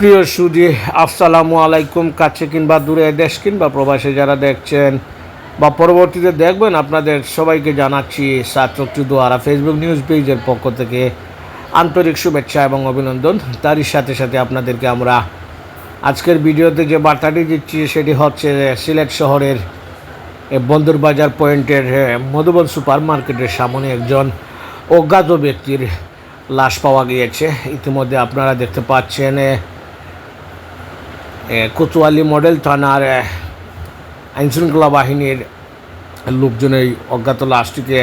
প্রিয় সুদি, আসসালামু আলাইকুম, কাছে কিংবা দূরে, দেশ কিংবা প্রবাসে যারা দেখছেন বা পরবর্তীতে দেখবেন, আপনাদের সবাইকে জানাচ্ছি সাতরক্তি দোয়ারা ফেসবুক নিউজ পেজের পক্ষ থেকে আন্তরিক শুভেচ্ছা এবং অভিনন্দন। তারই সাথে সাথে আপনাদেরকে আমরা আজকের ভিডিওতে যে বার্তাটি দিচ্ছি, সেটি হচ্ছে সিলেট শহরের বন্দরবাজার পয়েন্টের মধুবন সুপার মার্কেটের সামনে একজন অজ্ঞাত ব্যক্তির লাশ পাওয়া গিয়েছে। ইতিমধ্যে আপনারা দেখতে পাচ্ছেন কোতোয়ালি মডেল থানার আইনশৃঙ্খলা বাহিনীর লোকজন এই অজ্ঞাত লাশটিকে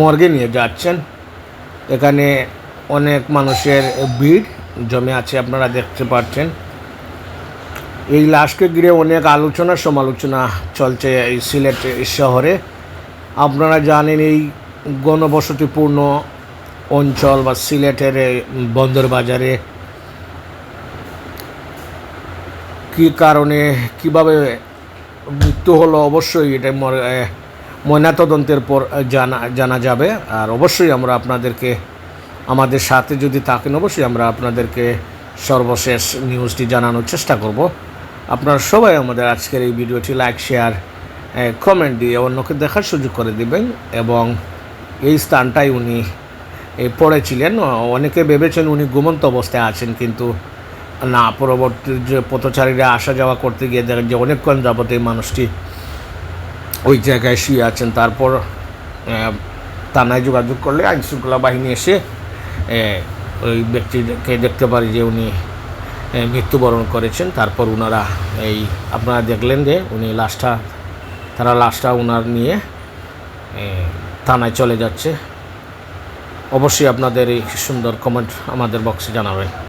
মর্গে নিয়ে যাচ্ছেন। এখানে অনেক মানুষের ভিড় জমে আছে, আপনারা দেখতে পাচ্ছেন। এই লাশকে ঘিরে অনেক আলোচনা, সমালোচনা চলছে এই সিলেট শহরে। আপনারা জানেন এই গণবসতিপূর্ণ অঞ্চল বা সিলেটের বন্দর বাজারে কী কারণে, কীভাবে মৃত্যু হলো, অবশ্যই এটা ময়নাতদন্তের পর জানা জানা যাবে। আর অবশ্যই আমরা আপনাদেরকে, আমাদের সাথে যদি থাকেন, অবশ্যই আমরা আপনাদেরকে সর্বশেষ নিউজটি জানানোর চেষ্টা করব। আপনারা সবাই আমাদের আজকের এই ভিডিওটি লাইক, শেয়ার কমেন্ট দিয়ে অন্যকে দেখার সুযোগ করে দিবেন। এবং এই স্থানটাই উনি পড়েছিলেন। অনেকে ভেবেছেন উনি ঘুমন্ত অবস্থায় আছেন, কিন্তু না, পরবর্তী যে পথচারীরা আসা যাওয়া করতে গিয়ে দেখেন যে অনেকক্ষণ যাবত এই মানুষটি ওই জায়গায় শুয়ে আছেন। তারপর থানায় যোগাযোগ করলে আইন শৃঙ্খলা বাহিনী এসে ওই ব্যক্তিকে দেখতে পারি যে উনি মৃত্যুবরণ করেছেন। তারপর ওনারা এই, আপনারা দেখলেন যে উনি লাশটা, তারা লাশটা ওনার নিয়ে থানায় চলে যাচ্ছে। অবশ্যই আপনাদের এই সুন্দর কমেন্ট আমাদের বক্সে জানাবেন।